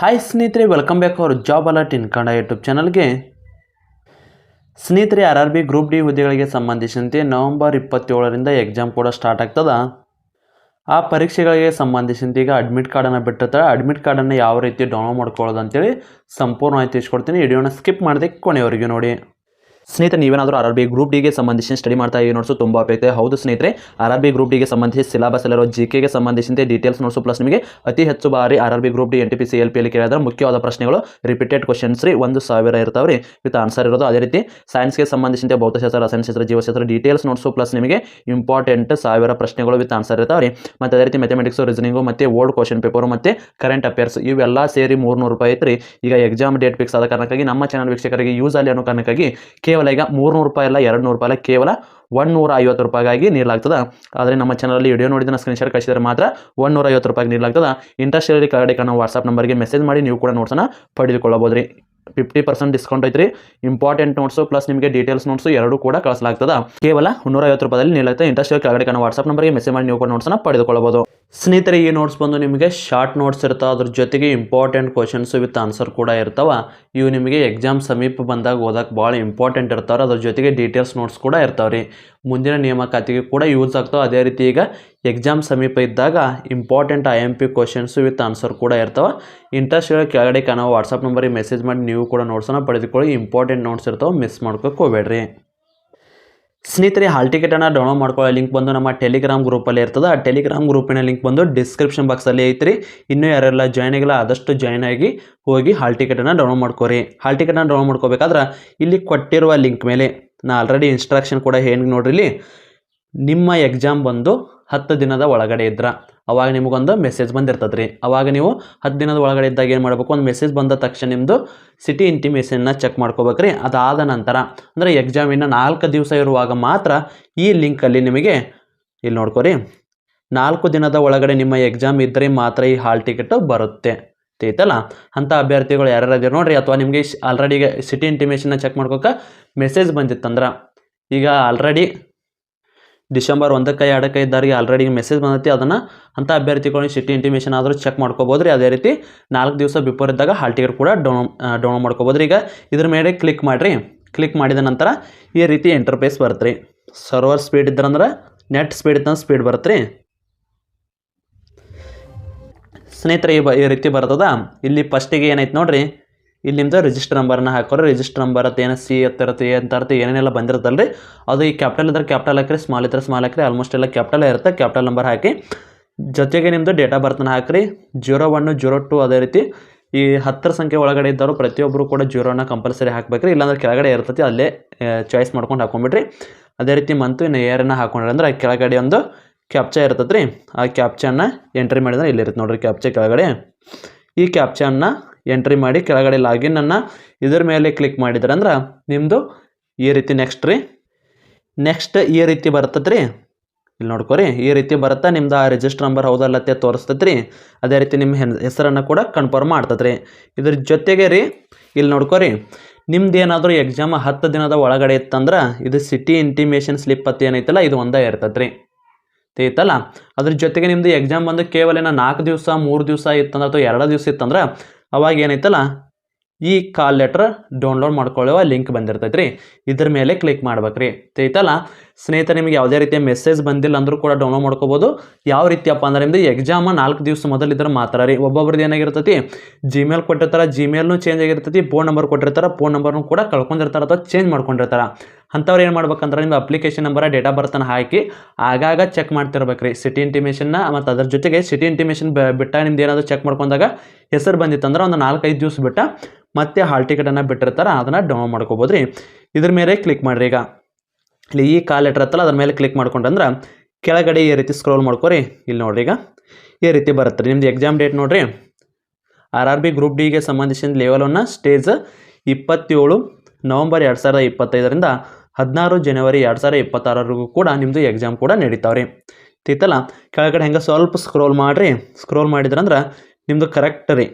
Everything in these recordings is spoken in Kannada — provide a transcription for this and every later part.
ಹಾಯ್ ಸ್ನೇಹಿತರೆ welcome back our job alert in Kannada YouTube ಚಾನಲ್ಗೆ ಸ್ನೇಹಿತರೆ R R B group D ಹುದ್ದೆಗಳಿಗೆ ಸಂಬಂಧಿಸಿದಂತೆ ನವೆಂಬರ್ ಇಪ್ಪತ್ತೇಳರಿಂದ ಎಕ್ಸಾಮ್ ಕೂಡ ಸ್ಟಾರ್ಟ್ ಆಗ್ತದ. ಆ ಪರೀಕ್ಷೆಗಳಿಗೆ ಸಂಬಂಧಿಸಿದಂತೆ ಈಗ ಅಡ್ಮಿಟ್ ಕಾರ್ಡನ್ನು ಬಿಟ್ಟಿರ್ತಾರೆ. ಅಡ್ಮಿಟ್ ಕಾರ್ಡನ್ನು ಯಾವ ರೀತಿ ಡೌನ್ಲೋಡ್ ಮಾಡ್ಕೊಳ್ಳೋದು ಅಂತೇಳಿ ಸಂಪೂರ್ಣವಾಗಿ ತಿಳಿಸ್ಕೊಡ್ತೀನಿ. ವಿಡಿಯೋನ ಸ್ಕಿಪ್ ಮಾಡದೆ ಕೊನೆಯವರೆಗೆ ನೋಡಿ. ಸ್ನೇಹಿತರೆ, ನೀವೇನಾದರೂ ಆರ್ ಆರ್ ಬಿ ಗ್ರೂಪ್ ಡಿಗೆ ಸಂಬಂಧಿಸಿ ಸ್ಟಡಿ ಮಾಡ್ತಾ ಇದ್ದೀವಿ ನೋಟ್ಸು ತುಂಬ ಉಪಯುಕ್ತ. ಹೌದು ಸ್ನೇಹಿತರೆ ಆರ್ ಆರ್ ಬಿ ಗ್ರೂಪ್ ಡಿಗೆ ಸಂಬಂಧಿಸಿ ಸಿಲೆಬಸ್ ಅಲ್ಲಿರೋ ಜಿ ಕೆಗೆ ಸಂಬಂಧಿಸಿದಂತೆ ಡೀಟೇಲ್ಸ್ ನೋಟ್ಸು ಪ್ಲಸ್ ನಿಮಗೆ ಅತಿ ಹೆಚ್ಚು ಬಾರಿ R R B group D N T P C L P ಅಲ್ಲಿ ಕೇಳಿದ್ರೆ ಮುಖ್ಯವಾದ ಪ್ರಶ್ನೆಗಳು ರಿಪೀಟೆಡ್ ಕ್ವಶನ್ಸ್ ರೀ, ಒಂದು ಸಾವಿರ ಇರ್ತಾವೆ ರೀ ವಿತ್ ಆನ್ಸರ್ ಇರೋದು ಅದೇ ರೀತಿ. ಸೈನ್ಸ್ಗೆ ಸಂಬಂಧಿಸಿದಂತೆ ಭೌತಶಾಸ್ತ್ರ, ರಸಾಯನಶಾಸ್ತ್ರ, ಜೀವಶಾಸ್ತ್ರ ಡೀಟೇಲ್ಸ್ ನೋಟ್ಸು ಪ್ಲಸ್ ನಿಮಗೆ ಇಂಪಾರ್ಟೆಂಟ್ ಸಾವಿರ ಪ್ರಶ್ನೆಗಳು ವಿತ್ ಆನ್ಸರ್ ಇರ್ತಾವೆ ರೀ ಮತ್ತು ಅದೇ ರೀತಿ ಮೆಥಮೆಟಿಕ್ಸ್ ರೀಸನಿಂಗು ಮತ್ತು ಓಲ್ಡ್ ಕ್ವಶನ್ ಪೇಪರು ಮತ್ತು ಕರೆಂಟ್ ಅಫೇರ್ಸ್ ಇವೆಲ್ಲ ಸೇರಿ ಮೂರ್ನೂರು ರೂಪಾಯಿ ಐತ್ರಿ. ಈಗ ಎಕ್ಸಾಮ್ ಡೇಟ್ ಫಿಕ್ಸ್ ಆದ ಕಾರಣಕ್ಕಾಗಿ ನಮ್ಮ ಚಾನಲ್ ವೀಕ್ಷಕರಿಗೆ ಯೂಸ್ ಆಗಲಿ ಅನ್ನೋ ಕಾರಣಕ್ಕಾಗಿ ಕೇವಲ ಈಗ ಮೂರ್ನೂರು ರೂಪಾಯಿ ಅಲ್ಲ ಎರಡು ನೂರು ರೂಪಾಯಿ ಅಲ್ಲ, ಕೇವಲ ಒನ್ನೂರ ಐವತ್ತು ರೂಪಾಯಿಗಾಗಿ ನೀಡಲಾಗ್ತದೆ. ಆದರೆ ನಮ್ಮ ಚಾನಲಲ್ಲಿ ವಿಡಿಯೋ ನೋಡಿದ ಸ್ಕ್ರೀನ್ಶಾಟ್ ಕಳಿಸಿದರೆ ಮಾತ್ರ ಒನ್ನೂರ ಐವತ್ತು ರೂಪಾಯಿಗೆ ನೀಡಲಾಗ್ತದೆ. ಇಂಟ್ರೆಸ್ಟ್ ಇರಲಿ ಕೆಳಗಡೆ ನಂಬರ್ ವಾಟ್ಸಪ್ ನಂಬರ್ಗೆ ಮೆಸೇಜ್ ಮಾಡಿ ನೀವು ಕೂಡ ನೋಟ್ಸನ್ನು ಪಡೆದುಕೊಳ್ಳಬಹುದು ರೀ ಫಿಫ್ಟಿ ಪರ್ಸೆಂಟ್ ಡಿಸ್ಕೌಂಟ್ ಐತ್ರಿ. ಇಂಪಾರ್ಟೆಂಟ್ ನೋಟ್ಸು ಪ್ಲಸ್ ನಿಮಗೆ ಡೀಟೇಲ್ಸ್ ನೋಟ್ಸು ಎರಡೂ ಕೂಡ ಕಳಿಸಲಾಗ್ತದೆ. ಕೇವಲ ಮುನ್ನೂರ ಐವತ್ತು ರೂಪಾಯಲ್ಲಿ ನೀಡಲಾಗ್ತದೆ ಇಂಟ್ರೆಸ್ಟ್ ಕೆಳಗಡೆ ವಾಟ್ಸಪ್ ನಂಬರ್ಗೆ ಮೆಸೇಜ್ ಮಾಡಿ ನೀವು ಕೂಡ ನೋಟ್ಸನ್ನು ಪಡೆದುಕೊಳ್ಳಬಹುದು. ಸ್ನೇಹಿತರೆ, ಈ ನೋಟ್ಸ್ ಬಂದು ನಿಮಗೆ ಶಾರ್ಟ್ ನೋಟ್ಸ್ ಇರ್ತಾವೆ, ಅದ್ರ ಜೊತೆಗೆ ಇಂಪಾರ್ಟೆಂಟ್ ಕ್ವಶನ್ಸ್ ವಿತ್ ಆನ್ಸರ್ ಕೂಡ ಇರ್ತಾವೆ. ಇವು ನಿಮಗೆ ಎಕ್ಸಾಮ್ ಸಮೀಪ ಬಂದಾಗ ಓದಕ್ಕೆ ಭಾಳ ಇಂಪಾರ್ಟೆಂಟ್ ಇರ್ತಾವೆ ಅದ್ರ ಜೊತೆಗೆ ಡೀಟೇಲ್ಸ್ ನೋಟ್ಸ್ ಕೂಡ ಇರ್ತಾವೆ ರೀ ಮುಂದಿನ ನೇಮಕಾತಿಗೆ ಕೂಡ ಯೂಸ್ ಆಗ್ತಾವೆ. ಅದೇ ರೀತಿ ಈಗ ಎಕ್ಸಾಮ್ ಸಮೀಪ ಇದ್ದಾಗ important I M P questions with answer ಕೂಡ ಇರ್ತಾವೆ. ಇಂಟ್ರೆಸ್ಟ್ ಕೆಳಗಡೆ ಕಾಣೋ ವಾಟ್ಸಪ್ ನಂಬರಿಗೆ ಮೆಸೇಜ್ ಮಾಡಿ, ನೀವು ಕೂಡ ನೋಟ್ಸನ್ನು ಪಡೆದುಕೊಳ್ಳಿ. ಇಂಪಾರ್ಟೆಂಟ್ ನೋಟ್ಸ್ ಇರ್ತಾವೆ ಮಿಸ್ ಮಾಡ್ಕೋಕೆ ಹೋಗ್ಬೇಡ್ರಿ. ಸ್ನೇಹಿತರೆ, ಹಾಲ್ ಟಿಕೆಟನ್ನು ಡೌನ್ಲೋಡ್ ಮಾಡ್ಕೊಳ್ಳೋ ಲಿಂಕ್ ಬಂದು ನಮ್ಮ ಟೆಲಿಗ್ರಾಮ್ ಗ್ರೂಪಲ್ಲಿ ಇರ್ತದೆ. ಆ ಟೆಲಿಗ್ರಾಮ್ ಗ್ರೂಪಿನ ಲಿಂಕ್ ಬಂದು ಡಿಸ್ಕ್ರಿಪ್ಷನ್ ಬಾಕ್ಸಲ್ಲಿ ಐತ್ರಿ. ಇನ್ನೂ ಯಾರೆಲ್ಲ ಜಾಯ್ನ್ ಆಗಿಲ್ಲ, ಆದಷ್ಟು ಜಾಯ್ನ್ ಆಗಿ ಹೋಗಿ ಹಾಲ್ ಟಿಕೆಟನ್ನು ಡೌನ್ಲೋಡ್ ಮಾಡ್ಕೋರಿ. ಹಾಲ್ ಟಿಕೆಟನ್ನು ಡೌನ್ಲೋಡ್ ಮಾಡ್ಕೋಬೇಕಾದ್ರೆ ಇಲ್ಲಿ ಕೊಟ್ಟಿರುವ ಲಿಂಕ್ ಮೇಲೆ ನಾ ಆಲ್ರೆಡಿ ಇನ್ಸ್ಟ್ರಕ್ಷನ್ ಕೂಡ ಏನು ನೋಡ್ರಿ ನಿಮ್ಮ ಎಕ್ಸಾಮ್ ಬಂದು ಹತ್ತು ದಿನದ ಒಳಗಡೆ ಇದ್ರ. ಅವಾಗ ನಿಮಗೊಂದು ಮೆಸೇಜ್ ಬಂದಿರ್ತದೆ ರೀ ಅವಾಗ ನೀವು ಹತ್ತು ದಿನದ ಒಳಗಡೆ ಇದ್ದಾಗ ಏನು ಮಾಡಬೇಕು? ಒಂದು ಮೆಸೇಜ್ ಬಂದ ತಕ್ಷಣ ನಿಮ್ಮದು ಸಿಟಿ ಇಂಟಿಮೇಷನ್ನ ಚೆಕ್ ಮಾಡ್ಕೋಬೇಕು ರೀ ಅದಾದ ನಂತರ, ಅಂದರೆ ಎಕ್ಸಾಮಿನ ನಾಲ್ಕು ದಿವಸ ಇರುವಾಗ ಮಾತ್ರ ಈ ಲಿಂಕಲ್ಲಿ ನಿಮಗೆ ಇಲ್ಲಿ ನೋಡ್ಕೊರಿ. ನಾಲ್ಕು ದಿನದ ಒಳಗಡೆ ನಿಮ್ಮ ಎಕ್ಸಾಮ್ ಇದ್ದರೆ ಮಾತ್ರ ಈ ಹಾಲ್ ಟಿಕೆಟ್ ಬರುತ್ತೆ. ತೈತಲ್ಲ ಅಂಥ ಅಭ್ಯರ್ಥಿಗಳು ಯಾರ್ಯಾರು ಇದ್ದೀರಿ ನೋಡ್ರಿ. ಅಥವಾ ನಿಮಗೆ ಆಲ್ರೆಡಿ ಸಿಟಿ ಇಂಟಿಮೇಷನ್ನ ಚೆಕ್ ಮಾಡ್ಕೋಕೆ ಮೆಸೇಜ್ ಬಂದಿತ್ತಂದ್ರೆ, ಈಗ ಆಲ್ರೆಡಿ ಡಿಸೆಂಬರ್ ಒಂದಕ್ಕೆ ಎರಡಕ್ಕೆ ಇದ್ದಾರೆ ಆಲ್ರೆಡಿ ಮೆಸೇಜ್ ಬಂದೈತಿ, ಅದನ್ನು ಅಂಥ ಅಭ್ಯರ್ಥಿಗಳಿಗೆ ಸಿಟಿ ಇಂಟಿಮೇಷನ್ ಆದರೂ ಚೆಕ್ ಮಾಡ್ಕೋಬೋದು ರೀ ಅದೇ ರೀತಿ ನಾಲ್ಕು ದಿವಸ ಬಿಫೋರ್ ಇದ್ದಾಗ ಹಾಲ್ ಟಿಕೆಟ್ ಕೂಡ ಡೌನ್ ಡೌನ್ಲೋಡ್ ಮಾಡ್ಕೋಬೋದು ಈಗ ಇದ್ರ ಮೇಲೆ ಕ್ಲಿಕ್ ಮಾಡಿರಿ. ಕ್ಲಿಕ್ ಮಾಡಿದ ನಂತರ ಈ ರೀತಿ ಇಂಟರ್ಫೇಸ್ ಬರುತ್ತೆ ಸರ್ವರ್ ಸ್ಪೀಡ್ ಇದ್ರಂದ್ರೆ ನೆಟ್ ಸ್ಪೀಡ್ ಇತ್ತಂದ್ರೆ ಸ್ಪೀಡ್ ಬರುತ್ತೆ ರೀ ಸ್ನೇಹಿತರೆ, ಈ ರೀತಿ ಬರ್ತದ. ಇಲ್ಲಿ ಫಸ್ಟಿಗೆ ಏನೈತೆ ನೋಡ್ರಿ? ಇಲ್ಲಿ ನಿಮ್ದು ರಿಜಿಸ್ಟರ್ ನಂಬರ್ನ ಹಾಕೋರಿ ರಿಜಿಸ್ಟರ್ ನಂಬರ್ ಅಂತ ಏನೋ ಸಿ ಇರುತ್ತೆ ಎ ಅಂತ ಏನೇನೆಲ್ಲ ಬಂದಿರುತ್ತಲ್ಲ ಅದು ಈ ಕ್ಯಾಪಿಟಲ್ ಇದ್ರೆ ಕ್ಯಾಪಿಟಲ್ ಹಾಕ್ರಿ ಸ್ಮಾಲ್ ಇದ್ರೆ ಸ್ಮಾಲ್ ಹಾಕ್ರಿ ಆಲ್ಮೋಸ್ಟ್ ಎಲ್ಲ ಕ್ಯಾಪಿಟಲ್ ಇರುತ್ತೆ. ಕ್ಯಾಪಿಟಲ್ ನಂಬರ್ ಹಾಕಿ ಜೊತೆಗೆ ನಿಮ್ಮದು ಡೇಟ್ ಆಫ್ ಬರ್ತನ ಹಾಕ್ರಿ. ಜೀರೋ ಒನ್ನು ಜೀರೋ ಟು ಅದೇ ರೀತಿ ಈ ಹತ್ತರ ಸಂಖ್ಯೆ ಒಳಗಡೆ ಇದ್ದವರು ಪ್ರತಿಯೊಬ್ಬರು ಕೂಡ ಜೀರೋನ ಕಂಪಲ್ಸರಿ ಹಾಕ್ಬೇಕ್ರಿ. ಇಲ್ಲಾಂದ್ರೆ ಕೆಳಗಡೆ ಇರ್ತೈತಿ, ಅಲ್ಲೇ ಚಾಯ್ಸ್ ಮಾಡ್ಕೊಂಡು ಹಾಕೊಂಡ್ಬಿಡ್ರಿ ಅದೇ ರೀತಿ ಮಂತು ಇನ್ನು ಏರನ್ನ ಹಾಕೊಂಡ್ರೆ ಅಂದ್ರೆ ಕೆಳಗಡೆ ಒಂದು ಕ್ಯಾಪ್ಚಾ ಇರ್ತೈತೆ ರೀ ಆ ಕ್ಯಾಪ್ಚನ್ನ ಎಂಟ್ರಿ ಮಾಡಿದ್ರೆ ಇಲ್ಲಿ ಇರುತ್ತೆ ನೋಡ್ರಿ ಕ್ಯಾಪ್ಚಾ ಕೆಳಗಡೆ. ಈ ಕ್ಯಾಪ್ಚಾನ ಎಂಟ್ರಿ ಮಾಡಿ ಕೆಳಗಡೆ ಲಾಗಿನ್ ಅನ್ನು ಇದ್ರ ಮೇಲೆ ಕ್ಲಿಕ್ ಮಾಡಿದ್ರೆ ಅಂದ್ರೆ ನಿಮ್ಮದು ಈ ರೀತಿ ನೆಕ್ಸ್ಟ್ ರೀ. ನೆಕ್ಸ್ಟ್ ಈ ರೀತಿ ಬರ್ತದೆ ರೀ ಇಲ್ಲಿ ನೋಡ್ಕೋರಿ, ಈ ರೀತಿ ಬರುತ್ತಾ ನಿಮ್ದು ಆ ರಿಜಿಸ್ಟರ್ ನಂಬರ್ ಹೌದಲ್ಲತ್ತೆ ತೋರಿಸ್ತೈತೆ ರೀ ಅದೇ ರೀತಿ ನಿಮ್ಮ ಹೆಸರನ್ನು ಕೂಡ ಕನ್ಫರ್ಮ್ ಮಾಡ್ತದೆ ರೀ ಇದ್ರ ಜೊತೆಗೆ ರೀ, ಇಲ್ಲಿ ನೋಡ್ಕೋರಿ, ನಿಮ್ದು ಏನಾದರೂ ಎಕ್ಸಾಮ್ ಹತ್ತು ದಿನದ ಒಳಗಡೆ ಇತ್ತಂದ್ರೆ ಇದು ಸಿಟಿ ಇಂಟಿಮೇಷನ್ ಸ್ಲಿಪ್ ಅಂತ ಏನೈತಲ್ಲ, ಇದು ಒಂದೇ ಇರ್ತದೆ ರೀ ಅದ್ರ ಜೊತೆಗೆ ನಿಮ್ಮದು ಎಕ್ಸಾಮ್ ಬಂದು ಕೇವಲ ನಾಲ್ಕು ದಿವಸ, ಮೂರು ದಿವಸ ಇತ್ತಂದ್ರೆ ಅಥವಾ ಎರಡು ದಿವಸ ಇತ್ತಂದ್ರೆ ಅವಾಗ ಏನೈತಲ್ಲ ಈ ಕಾಲ್ ಲೆಟ್ರ್ ಡೌನ್ಲೋಡ್ ಮಾಡ್ಕೊಳ್ಳುವ ಲಿಂಕ್ ಬಂದಿರ್ತೈತೆ ರೀ ಇದ್ರ ಮೇಲೆ ಕ್ಲಿಕ್ ಮಾಡ್ಬೇಕು ರೀ ಐತಲ್ಲ ಸ್ನೇಹಿತರೆ, ನಿಮಗೆ ಯಾವುದೇ ರೀತಿಯ ಮೆಸೇಜ್ ಬಂದಿಲ್ಲ ಅಂದರೂ ಕೂಡ ಡೌನ್ಲೋಡ್ ಮಾಡ್ಕೋಬೋದು. ಯಾವ ರೀತಿಯಪ್ಪ ಅಂದ್ರೆ ನಿಮ್ಮದು ಎಕ್ಸಾಮ ನಾಲ್ಕು ದಿವಸ ಮೊದಲಿದ್ರೆ ಮಾತ್ರ ರೀ. ಒಬ್ಬೊಬ್ರದ್ದು ಏನಾಗಿರ್ತೈತಿ? ಜಿಮೇಲ್ ಕೊಟ್ಟಿರ್ತಾರೆ ಜಿಮೇಲ್ನು ಚೇಂಜ್ ಆಗಿರ್ತೈತಿ ಫೋನ್ ನಂಬರ್ ಕೊಟ್ಟಿರ್ತಾರೆ ಫೋನ್ ನಂಬರ್ನು ಕೂಡ ಕಳ್ಕೊಂಡಿರ್ತಾರೆ ಅಥವಾ ಚೇಂಜ್ ಮಾಡ್ಕೊಂಡಿರ್ತಾರೆ. ಅಂಥವ್ರು ಏನು ಮಾಡ್ಬೇಕಂದ್ರೆ ನಿಮ್ಮ ಅಪ್ಲಿಕೇಶನ್ ನಂಬರ ಡೇಟ್ ಬರ್ತನ ಹಾಕಿ ಆಗಾಗ ಚೆಕ್ ಮಾಡ್ತಿರ್ಬೇಕು ರೀ. ಸಿಟಿ ಇಂಟಿಮೇಷನ್ನ ಮತ್ತು ಅದ್ರ ಜೊತೆಗೆ ಸಿಟಿ ಇಂಟಿಮೇಷನ್ ಬಿಟ್ಟ ನಿಮ್ದು ಏನಾದರೂ ಚೆಕ್ ಮಾಡ್ಕೊಂಡಾಗ ಹೆಸರು ಬಂದಿತ್ತಂದ್ರೆ ಒಂದು ನಾಲ್ಕೈದು ದಿವಸ ಬಿಟ್ಟ ಮತ್ತೆ ಹಾಲ್ ಟಿಕೆಟನ್ನು ಬಿಟ್ಟಿರ್ತಾರೆ, ಅದನ್ನು ಡೌನ್ಲೋಡ್ ಮಾಡ್ಕೋಬೋದು ರೀ. ಇದ್ರ ಮೇಲೆ ಕ್ಲಿಕ್ ಮಾಡಿರಿ ಈಗ. ಇಲ್ಲಿ ಈ ಕಾಲ್ ಲೆಟ್ರ್ ಹತ್ತಲ್ಲ, ಅದ್ರ ಮೇಲೆ ಕ್ಲಿಕ್ ಮಾಡ್ಕೊಂಡ್ರೆ ಕೆಳಗಡೆ ಈ ರೀತಿ ಸ್ಕ್ರೋಲ್ ಮಾಡ್ಕೊರಿ. ಇಲ್ಲಿ ನೋಡ್ರಿ ಈಗ ಈ ರೀತಿ ಬರುತ್ತೆ ನಿಮ್ದು ಎಕ್ಸಾಮ್ ಡೇಟ್ ನೋಡ್ರಿ. ಆರ್ ಆರ್ ಬಿ ಗ್ರೂಪ್ ಡಿಗೆ ಸಂಬಂಧಿಸಿದ ಲೆವೆಲ್ ಸ್ಟೇಜ್ ಇಪ್ಪತ್ತೇಳು ನವಂಬರ್ ಎರಡು ಸಾವಿರದ ಇಪ್ಪತ್ತೈದರಿಂದ ಹದಿನಾರು ಜನವರಿ ಎರಡು ಸಾವಿರದ ಇಪ್ಪತ್ತಾರವರೆಗೂ ಕೂಡ ನಿಮ್ಮದು ಎಕ್ಸಾಮ್ ಕೂಡ ನಡೀತಾವ್ರಿ. ತಿತ್ತಲ್ಲ ಕೆಳಗಡೆ ಹೆಂಗೆ ಸ್ವಲ್ಪ ಸ್ಕ್ರೋಲ್ ಮಾಡಿರಿ. ಸ್ಕ್ರೋಲ್ ಮಾಡಿದ್ರಂದ್ರೆ ನಿಮ್ಮದು ಕರೆಕ್ಟ್ ರೀ.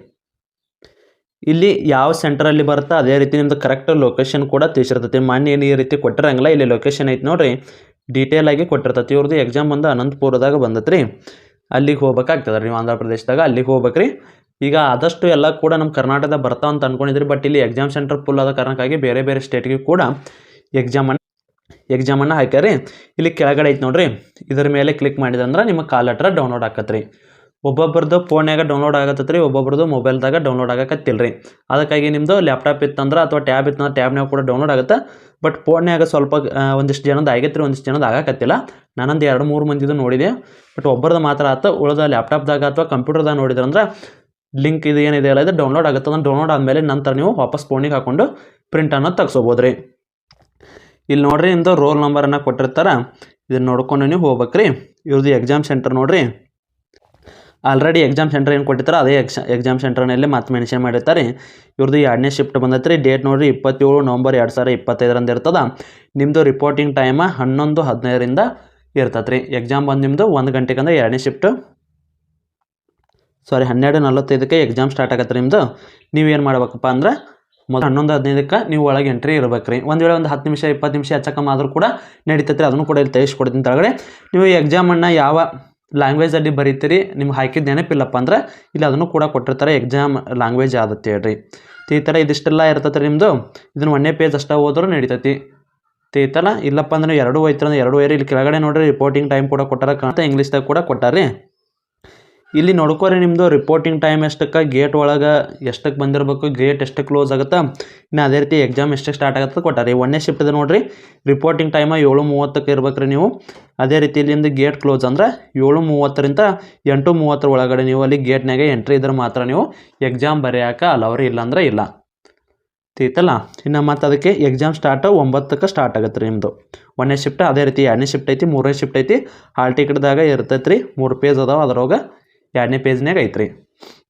ಇಲ್ಲಿ ಯಾವ ಸೆಂಟ್ರಲ್ಲಿ ಬರುತ್ತಾ, ಅದೇ ರೀತಿ ನಿಮ್ದು ಕರೆಕ್ಟ್ ಲೊಕೇಶನ್ ಕೂಡ ತಿಳಿಸಿರ್ತೈತಿ. ಮೊನ್ನೆ ಏನು ಈ ರೀತಿ ಕೊಟ್ಟಿರಂಗಿಲ್ಲ, ಇಲ್ಲಿ ಲೊಕೇಶನ್ ಐತೆ ನೋಡಿರಿ. ಡೀಟೇಲ್ ಆಗಿ ಕೊಟ್ಟಿರ್ತೈತಿ. ಇವ್ರದ್ದು ಎಕ್ಸಾಮ್ ಬಂದು ಅನಂತಪುರದಾಗ ಬಂದತ್ರಿ. ಅಲ್ಲಿಗೆ ಹೋಗ್ಬೇಕಾಗ್ತದೆ ರೀ, ನೀವು ಆಂಧ್ರ ಪ್ರದೇಶದಾಗ ಅಲ್ಲಿಗೆ ಹೋಗ್ಬೇಕ್ರಿ. ಈಗ ಆದಷ್ಟು ಎಲ್ಲ ಕೂಡ ನಮ್ಮ ಕರ್ನಾಟಕದಾಗ ಬರ್ತಾವ ಅಂತ ಅಂದ್ಕೊಂಡಿದ್ರಿ ಬಟ್ ಇಲ್ಲಿ ಎಕ್ಸಾಮ್ ಸೆಂಟರ್ ಫುಲ್ ಆದ ಕಾರಣಕ್ಕಾಗಿ ಬೇರೆ ಬೇರೆ ಸ್ಟೇಟ್ಗೆ ಕೂಡ ಎಕ್ಸಾಮನ್ನು ಎಕ್ಸಾಮನ್ನು ಹಾಕ್ಯಾರಿ. ಇಲ್ಲಿ ಕೆಳಗಡೆ ಐತೆ ನೋಡಿರಿ. ಇದ್ರ ಮೇಲೆ ಕ್ಲಿಕ್ ಮಾಡಿದಂದ್ರೆ ನಿಮ್ಮ ಕಾಲ್ ಲೆಟ್ರ್ ಡೌನ್ಲೋಡ್ ಆಕತ್ರಿ. ಒಬ್ಬೊಬ್ರದ್ದು ಫೋನ್ಯಾಗ ಡೌನ್ಲೋಡ್ ಆಗತ್ತೈತ್ರಿ ಒಬ್ಬೊಬ್ರದ್ದು ಮೊಬೈಲ್ದಾಗ ಡೌನ್ಲೋಡ್ ಆಗಕತ್ತಿಲ್ಲ ರೀ ಅದಕ್ಕಾಗಿ ನಿಮ್ಮದು ಲ್ಯಾಪ್ಟಾಪ್ ಇತ್ತಂದ್ರೆ ಅಥವಾ ಟ್ಯಾಬ್ ಇತ್ತಂದ್ರೆ ಟ್ಯಾಬ್ನಾಗ ಕೂಡ ಡೌನ್ಲೋಡ್ ಆಗುತ್ತೆ. ಬಟ್ ಫೋನ್ಯಾಗ ಸ್ವಲ್ಪ ಒಂದಿಷ್ಟು ಜನದ ಆಗೈತೆ ರೀ ಒಂದಿಷ್ಟು ಜನದ ಆಗಕತ್ತಿಲ್ಲ. ನಾನೊಂದು ಎರಡು ಮೂರು ಮಂದಿದು ನೋಡಿದೆ. ಬಟ್ ಒಬ್ಬರದ್ದು ಮಾತ್ರ ಆತ, ಉಳಿದ ಲ್ಯಾಪ್ಟಾಪ್ದಾಗ ಅಥವಾ ಕಂಪ್ಯೂಟರ್ದಾಗ ನೋಡಿದ್ರಂದ್ರೆ ಲಿಂಕ್ ಇದು ಏನಿದೆ ಅಲ್ಲ, ಇದು ಡೌನ್ಲೋಡ್ ಆಗುತ್ತೆ. ಅಂದ್ರೆ ಡೌನ್ಲೋಡ್ ಆದಮೇಲೆ ನಂತರ ನೀವು ವಾಪಸ್ ಫೋನಿಗೆ ಹಾಕೊಂಡು ಪ್ರಿಂಟನ್ನು ತೆಗ್ಸೋಬೋದು ರೀ ಇಲ್ಲಿ ನೋಡ್ರಿ ನಿಮ್ಮದು ರೋಲ್ ನಂಬರನ್ನು ಕೊಟ್ಟಿರ್ತಾರೆ. ಇದನ್ನ ನೋಡ್ಕೊಂಡು ನೀವು ಹೋಗ್ಬೇಕ್ರಿ. ಇವ್ರದ್ದು ಎಕ್ಸಾಮ್ ಸೆಂಟರ್ ನೋಡ್ರಿ. ಆಲ್ರೆಡಿ ಎಕ್ಸಾಮ್ ಸೆಂಟರ್ ಏನು ಕೊಟ್ಟಿರ್ತಾರೆ ಅದೇ ಎಕ್ಸಾ ಎಕ್ಸಾಮ್ ಸೆಂಟರ್ನಲ್ಲಿ ಮತ್ತೆ ಮೆನ್ಷನ್ ಮಾಡಿರ್ತಾರೆ. ಇವ್ರದ್ದು ಎರಡನೇ ಶಿಫ್ಟ್ ಬಂದೈತೆ ರೀ ಡೇಟ್ ನೋಡಿರಿ ಇಪ್ಪತ್ತೇಳು ನವಂಬರ್ ಎರಡು ಸಾವಿರ ಇಪ್ಪತ್ತೈದರಂದು ಇರ್ತದೆ. ನಿಮ್ಮದು ರಿಪೋರ್ಟಿಂಗ್ ಟೈಮ ಹನ್ನೊಂದು ಹದಿನೈದರಿಂದ ಇರ್ತದೆ ರೀ ಎಕ್ಸಾಮ್ ಬಂದು ನಿಮ್ಮದು ಒಂದು ಗಂಟೆಗೆ ಅಂದ್ರೆ ಎರಡನೇ ಶಿಫ್ಟು ಸಾರಿ ಹನ್ನೆರಡು ನಲವತ್ತೈದಕ್ಕೆ ಎಕ್ಸಾಮ್ ಸ್ಟಾರ್ಟ್ ಆಗತ್ತೆ ನಿಮ್ಮದು ನೀವು ಏನು ಮಾಡ್ಬೇಕಪ್ಪ ಅಂದ್ರೆ ಮೊದಲು ಹನ್ನೊಂದು ಹದಿನೈದಕ್ಕೆ ನೀವು ಒಳಗೆ ಎಂಟ್ರಿ ಇರ್ಬೇಕು ರೀ ಒಂದು ವೇಳೆ ಒಂದು ಹತ್ತು ನಿಮಿಷ, ಇಪ್ಪತ್ತು ನಿಮಿಷ ಹೆಚ್ಚಕಮ್ಮ ಆದರೂ ಕೂಡ ನಡೀತೈತೆ ರೀ ಅದನ್ನು ಕೂಡ ಇಲ್ಲಿ ತೆಗೆಸ್ಕೊಡ್ತೀನಿ ತೊಳಗಡೆ. ನೀವು ಎಕ್ಸಾಮನ್ನು ಯಾವ ಲ್ಯಾಂಗ್ವೇಜಲ್ಲಿ ಬರೀತೀರಿ, ನಿಮ್ಗೆ ಹಾಕಿದ್ದು ನೆನಪಿಲ್ಲಪ್ಪ ಅಂದ್ರೆ ಇಲ್ಲಿ ಅದನ್ನು ಕೂಡ ಕೊಟ್ಟಿರ್ತಾರೆ ಎಕ್ಸಾಮ್ ಲ್ಯಾಂಗ್ವೇಜ್ ಆಗುತ್ತೆ ಹೇಳ್ರಿ. ಈ ಥರ ಇದಿಷ್ಟೆಲ್ಲ ಇರ್ತೈತೆ ನಿಮ್ಮದು ಇದನ್ನು ಒಂದೇ ಪೇಜ್ ಅಷ್ಟೇ ಹೋದ್ರೂ ನಡೀತೈತಿ. ಥರ ಇಲ್ಲಪ್ಪ ಅಂದ್ರೆ ಎರಡು ಹೋಯ್ತಾರೆ ಎರಡು ಹೋಯ್ರಿ ಇಲ್ಲಿ ಕೆಳಗಡೆ ನೋಡ್ರಿ ರಿಪೋರ್ಟಿಂಗ್ ಟೈಮ್ ಕೂಡ ಕೊಟ್ಟಾರ, ಕಾಣ್ತಾ ಇಂಗ್ಲೀಷ್ದಾಗ ಕೂಡ ಕೊಟ್ಟಾರಿ ಇಲ್ಲಿ ನೋಡ್ಕೋರಿ ನಿಮ್ಮದು ರಿಪೋರ್ಟಿಂಗ್ ಟೈಮ್ ಎಷ್ಟಕ್ಕೆ ಗೇಟ್ ಒಳಗೆ ಎಷ್ಟಕ್ಕೆ ಬಂದಿರಬೇಕು ಗೇಟ್ ಎಷ್ಟು ಕ್ಲೋಸ್ ಆಗುತ್ತೆ, ಇನ್ನು ಅದೇ ರೀತಿ ಎಕ್ಸಾಮ್ ಎಷ್ಟಕ್ಕೆ ಸ್ಟಾರ್ಟ್ ಆಗುತ್ತೆ ಕೊಟ್ಟಾರೆ. ಒಂದೇ ಶಿಫ್ಟ್ ನೋಡ್ರಿ ರಿಪೋರ್ಟಿಂಗ್ ಟೈಮ ಏಳು ಮೂವತ್ತಕ್ಕೆ ಇರ್ಬೇಕ್ರಿ ನೀವು. ಅದೇ ರೀತಿ ಇಲ್ಲಿಂದ ಗೇಟ್ ಕ್ಲೋಸ್ ಅಂದ್ರೆ ಏಳು ಮೂವತ್ತರಿಂದ ಎಂಟು ಮೂವತ್ತರ ಒಳಗಡೆ ನೀವು ಅಲ್ಲಿ ಗೇಟ್ನಾಗೆ ಎಂಟ್ರಿ ಇದ್ರೆ ಮಾತ್ರ ನೀವು ಎಕ್ಸಾಮ್ ಬರೆಯೋಕೆ ಅಲವ್ರಿ ಇಲ್ಲಾಂದ್ರೆ ಇಲ್ಲ. ತೀತಲ್ಲ ಇನ್ನು ಮತ್ತು ಅದಕ್ಕೆ ಎಕ್ಸಾಮ್ ಸ್ಟಾರ್ಟ್ ಒಂಬತ್ತಕ್ಕೆ ಸ್ಟಾರ್ಟ್ ಆಗುತ್ತೆ ರೀ ನಿಮ್ಮದು ಒಂದನೇ ಶಿಫ್ಟ್ ಅದೇ ರೀತಿ ಎರಡನೇ ಶಿಫ್ಟ್ ಐತಿ, ಮೂರನೇ ಶಿಫ್ಟ್ ಐತಿ. ಹಾಲ್ ಟಿಕೆಟ್ದಾಗ ಇರ್ತೈತೆ ರೀ ಮೂರು ಪೇಜ್ ಅದಾವೆ ಅದ್ರೊಳಗೆ. ಎರಡನೇ ಪೇಜ್ನಾಗ ಐತ್ರಿ.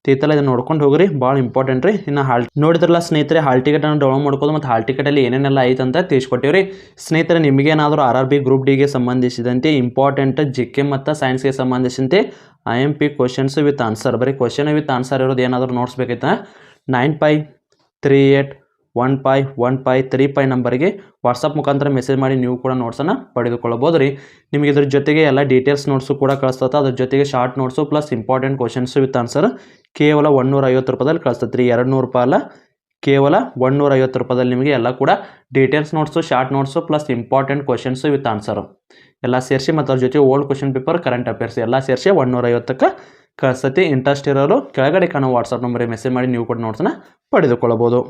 ತೀತಲ್ಲ ಇದನ್ನು ನೋಡ್ಕೊಂಡು ಹೋಗ್ರಿ ಭಾಳ ಇಂಪಾರ್ಟೆಂಟ್ ರೀ. ಇನ್ನು ಹಾಲ್ ನೋಡಿದ್ರಲ್ಲ ಸ್ನೇಹಿತರೆ, ಹಾಲ್ ಟಿಕೆಟನ್ನು ಡೌನ್ಲೋಡ್ ಮಾಡ್ಕೋದು ಮತ್ತು ಹಾಲ್ ಟಿಕೆಟಲ್ಲಿ ಏನೇನೆಲ್ಲ ಐತೆ ಅಂತ ತಿಳಿಸ್ಕೊಟ್ಟಿವ್ರಿ. ಸ್ನೇಹಿತರೆ ನಿಮಗೇನಾದರೂ ಆರ್ ಆರ್ ಬಿ ಗ್ರೂಪ್ ಡಿಗೆ ಸಂಬಂಧಿಸಿದಂತೆ ಇಂಪಾರ್ಟೆಂಟ್ ಜಿ ಕೆ ಮತ್ತು ಸೈನ್ಸ್ಗೆ ಸಂಬಂಧಿಸಿದಂತೆ I M P questions with answer ಬರೀ ಕ್ವಶನ್ ವಿತ್ ಆನ್ಸರ್ ಇರೋದು ಏನಾದರೂ notes ಬೇಕೈತೆ nine five three eight one five one five three five ನಂಬರ್ಗೆ ವಾಟ್ಸಪ್ ಮುಖಾಂತರ ಮೆಸೇಜ್ ಮಾಡಿ ನೀವು ಕೂಡ ನೋಟ್ಸನ್ನು ಪಡೆದುಕೊಳ್ಳಬೋದು ರೀ. ನಿಮಗೆ ಇದ್ರ ಜೊತೆಗೆ ಎಲ್ಲ ಡೀಟೇಲ್ಸ್ ನೋಟ್ಸು ಕೂಡ ಕಳಿಸ್ತದೆ, ಅದ್ರ ಜೊತೆಗೆ short notes plus important questions with answer ಕೇವಲ ಒನ್ನೂರ ಐವತ್ತು ರೂಪಾಯಲ್ಲಿ ಕಳಿಸ್ತದೆ ರೀ. ಎರಡು ನೂರು ರೂಪಾಯಿ ಅಲ್ಲ, ಕೇವಲ ಒನ್ನೂರ ಐವತ್ತು ರೂಪಾಯಲ್ಲಿ ನಿಮಗೆ ಎಲ್ಲ ಕೂಡ details notes, short notes plus important questions with answer. ಎಲ್ಲ ಸೇರಿಸಿ ಮತ್ತು ಅದ್ರ ಜೊತೆ old question paper current affairs ಎಲ್ಲ ಸೇರಿಸಿ ಒನ್ನೂರ ಐವತ್ತಕ್ಕೆ ಕಳಿಸ್ತತಿ ಇಂಟ್ರೆಸ್ಟ್ ಇರೋರು ಕೆಳಗಡೆ ಕಾಣೋ ವಾಟ್ಸಪ್ ನಂಬರಿಗೆ ಮೆಸೇಜ್ ಮಾಡಿ ನೀವು ಕೂಡ ನೋಟ್ಸನ್ನ ಪಡೆದುಕೊಳ್ಳಬಹುದು.